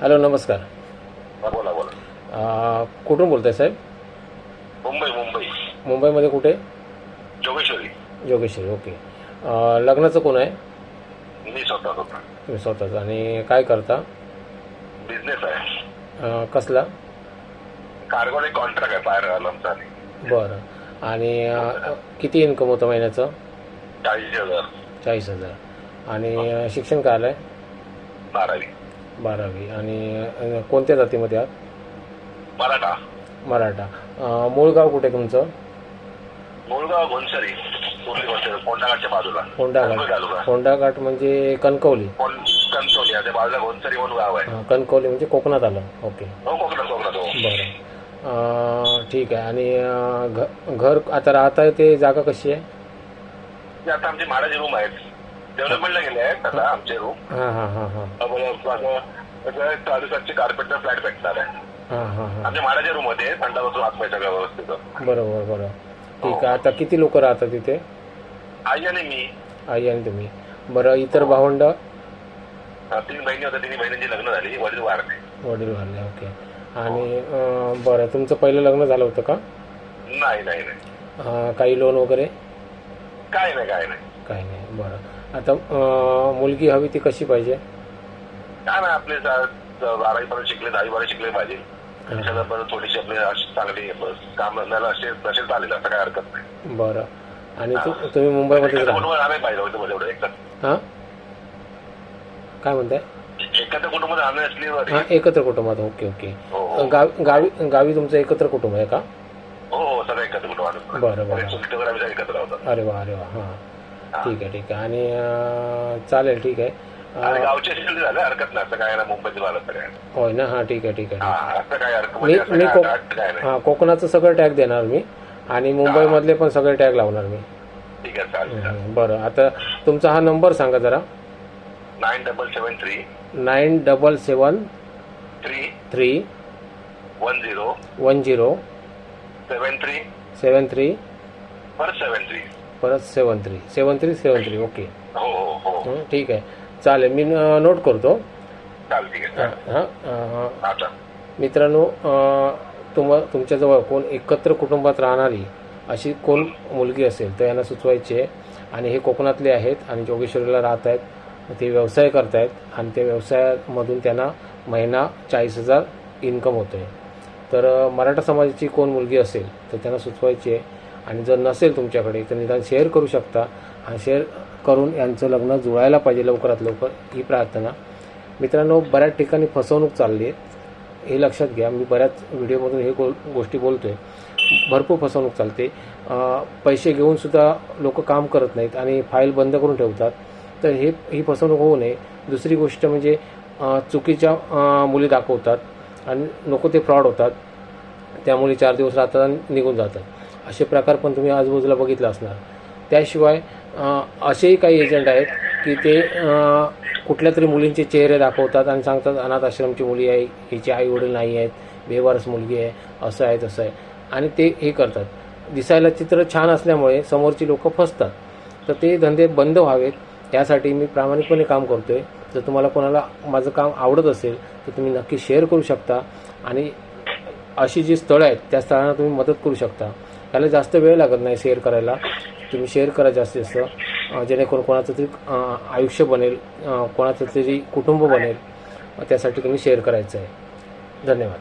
Hello नमस्कार. हा, बोला बोला. कुठून बोलताय साहेब? मुंबई मुंबई. मुंबईमध्ये कुठे? जोगेश्वरी. जोगेश्वरी ओके. लग्नाचं कोण आहे? मी स्वतः होता. तुम्ही स्वतःचं. आणि काय करता? बिझनेस आहे. कसला? कार्गो एक कॉन्ट्रॅक्ट आहे बाहेर आमचा बरं. आणि किती इन्कम होतं महिन्याचं? चाळीस हजार. चाळीस हजार. आणि शिक्षण काय आलं आहे बारावी. बारावी. आणि कोणत्या जातीमध्ये आहात? मराठा. मराठा. अ, मूळ गाव कुठे तुमचं? मुळगाव घोनसरी पूर्वी घोनसरी कोंडाघाटच्या बाजूला. कोंडा मुंबई घाट तालुका. कोंडा घाट म्हणजे कणकवली. कोण कणसोली त्या बाजूला घोनसरी म्हणून गाव आहे. अ, कणकवली म्हणजे कोकणात आलं. ओके. हो कोकणात कोकणात हो. बरं. अ, ठीक आहे. आणि अ, घ घर आता राहताय ते जागा कशी आहे? ते आता आमचे माडाचे रूम आहेत. डेव्हलपमेंटला गेले आहेत आता आमचे रूम हां हां हां हां. कार्पेटचा फ्लॅट भेटणार आहे. हां हां हां. आमच्या माडाचे रूम होते थंडा बसून आतमध्ये सगळं व्यवस्थित बरोबर बरं ठीक आहे आता किती लोक राहतात तिथे? आई आणि मी. आई आणि तुम्ही. बरं इतर भावंड? हा, तीन बहिणी होत्या तिन्ही बहिणींची लग्न झाली वडील वारले. वडील वारले ओके. आणि अ, बरं तुमचं पहिलं लग्न झालं होतं का? नाही नाही नाही. अ, काही लोन वगैरे? काय नाही काय नाही. काही नाही बरं. आता मुलगी हवी ती कशी पाहिजे? काय नाही आपले बारावी पर्यंत शिकले दहावी पर्यंत शिकले पाहिजे. थोडीशी आपली चांगली काम धंद्याला असे नसेल चालेल असं काय हरकत नाही. बरं. आणि तुम्ही राहा. कुटुंब पाहिजे होतं एवढं एकत्र हां? काय म्हणताय? एकत्र कुटुंब राहणे असली. हां एकत्र कुटुंबात. Okay okay. हो हो. गावी गावी गावी तुमचं एकत्र कुटुंब आहे का? हो हो सगळं एकत्र कुटुंब. बरं, बरं. एकत्र अरे वा अरे वा हां. ठीक आहे ठीक आहे. आणि अं, चालेल ठीक आहे. आणि अं, गावचे असेल झालं हरकत नाही. असं काय ना मुंबईत होय ना? हां ठीक आहे ठीक आहे हा असं काय हरकत मी म्हणजे असं मी काय कोक अट काय नाही. हां कोकणाचं सगळं टॅग देणार मी. आणि मुंबईमधले पण सगळे टॅग लावणार मी. ठीक आहे चालेल हं, बरं. आता तुमचा हा नंबर सांगा जरा. Nine double seven three. Nine double seven three. Three one zero. One zero seven three. Seven three seven three. परत seven three seven three seven three okay. हो हो हो. हं, ठीक आहे. चालेल मी नोट करतो. हां अं, मित्रांनो अं, तुम तुमच्याजवळ कोण एकत्र कुटुंबात राहणारी अशी कोण मुलगी असेल तर यांना सुचवायची आहे. आणि हे कोकणातले आहेत आणि जोगेश्वरीला राहत आहेत. ते व्यवसाय करत आहेत आणि त्या व्यवसायामधून त्यांना महिना चाळीस हजार इन्कम होतो आहे तर अं, मराठा समाजाची कोण मुलगी असेल तर त्यांना सुचवायची आहे. आणि जर नसेल तुमच्याकडे तर निदान शेअर करू शकता. आणि शेअर करून यांचं लग्न जुळायला पाहिजे लवकरात लवकर ही प्रार्थना. मित्रांनो बऱ्याच ठिकाणी फसवणूक चालली आहे. हे लक्षात घ्या मी बऱ्याच व्हिडिओमधून हे गो गोष्टी बोलतो आहे भरपूर फसवणूक चालते. पैसे घेऊनसुद्धा लोक काम करत नाहीत आणि फाईल बंद करून ठेवतात. तर हे ही फसवणूक होऊ नये. दुसरी गोष्ट म्हणजे चुकीच्या मुली दाखवतात आणि नको ते फ्रॉड होतात. त्यामुळे चार दिवस राहतात आणि निघून जातात. असे प्रकार पण तुम्ही आजूबाजूला बघितला असणार. त्याशिवाय असेही काही एजंट आहेत की ते कुठल्या तरी मुलींचे चेहरे दाखवतात आणि सांगतात अनाथ आश्रमची मुली आहे हिचे आई वडील नाही आहेत बेवारस मुलगी आहे असं आहे तसं आहे. आणि ते हे करतात. दिसायला चित्र छान असल्यामुळे समोरची लोक फसतात. तर ते धंदे बंद व्हावेत त्यासाठी मी प्रामाणिकपणे काम करतो आहे जर तुम्हाला कोणाला माझं काम आवडत असेल तर तुम्ही नक्की शेअर करू शकता. आणि अशी जी स्थळं आहेत त्या स्थळांना तुम्ही मदत करू शकता. त्याला जास्त वेळ लागत नाही शेअर करायला. तुम्ही शेअर करा जास्तीत जास्त. जेणेकरून कोणाचं तरी आयुष्य बनेल कोणाचं तरी कुटुंब बनेल. त्यासाठी तुम्ही शेअर करायचं आहे धन्यवाद.